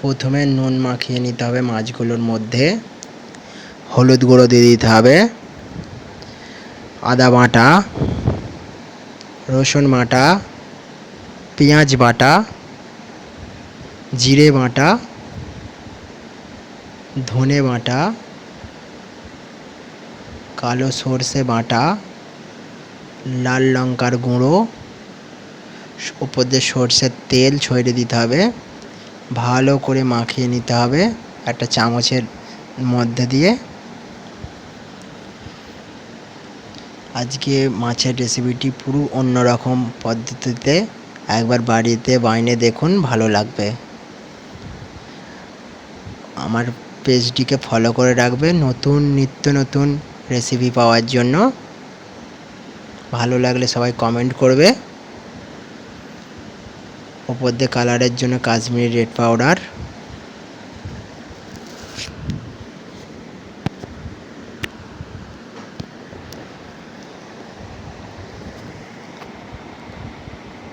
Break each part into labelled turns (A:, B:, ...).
A: প্রথমে নুন মাখিয়ে নিতে হবে মাছগুলোর মধ্যে। হলুদ গুঁড়ো দিয়ে দিতে হবে। আদা বাটা, রসুন বাটা, পেঁয়াজ বাটা, জিরে বাটা, ধনে বাটা, কালো সর্ষে বাটা, লাল লঙ্কার গুঁড়ো ওপর দিয়ে সর্ষের তেল ছড়িয়ে দিতে হবে। ভালো করে মাখিয়ে নিতে হবে একটা চামচের মধ্যে দিয়ে। আজকে মাছের রেসিপিটি পুরো অন্যরকম পদ্ধতিতে একবার বাড়িতে বানিয়ে দেখুন, ভালো লাগবে। আমার পেজটিকে ফলো করে রাখবে, নতুন, নিত্য নতুন রেসিপি পাওয়ার জন্য। ভালো লাগলে সবাই কমেন্ট করবে। ওপর দিয়ে কালারের জন্য কাশ্মীরি রেড পাউডার।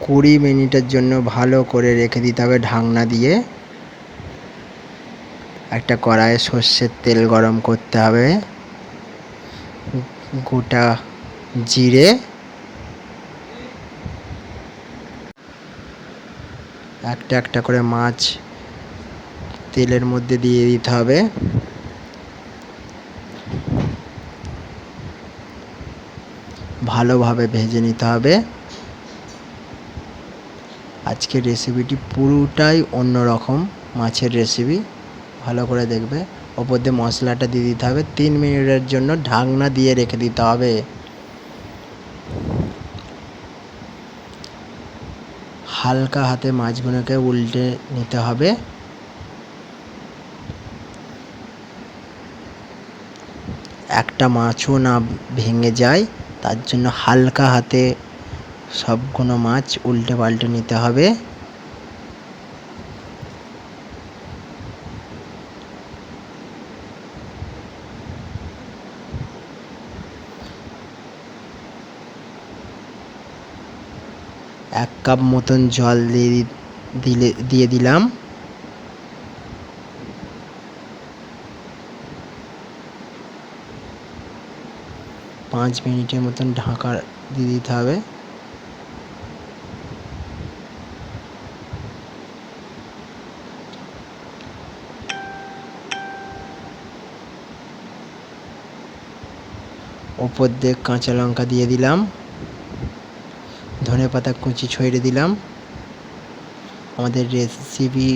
A: কুড়ি মিনিটের জন্য ভালো করে রেখে দিতে হবে ঢাকনা দিয়ে। একটা কড়াইয়ে সর্ষের তেল গরম করতে হবে। গোটা জিরে একটা একটা করে মাছ তেলের মধ্যে দিয়ে দিতে হবে। ভালোভাবে ভেজে নিতে হবে। আজকের রেসিপিটি পুরোটাই অন্য রকম মাছের রেসিপি। ভালো করে দেখবে। ওপর দিয়ে মশলাটা দিয়ে দিতে হবে। তিন মিনিটের জন্য ঢাকনা দিয়ে রেখে দিতে হবে। হালকা হাতে মাছগুলোকে উল্টে নিতে হবে। একটা মাছও না ভেঙে যায়, তার জন্য হালকা হাতে সবগুলো মাছ উল্টে পাল্টে নিতে হবে। এক কাপ মতন জল দিয়ে দিলে, দিয়ে দিলাম। পাঁচ মিনিটের মতন ঢাকা দিয়ে দিতে হবে। ওপর দিয়ে কাঁচা লঙ্কা দিয়ে দিলাম। ধনে পাতা কুচি ছড়িয়ে দিলাম। আমাদের রেসিপি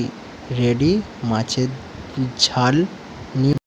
A: রেডি মাছের ঝাল নিয়ে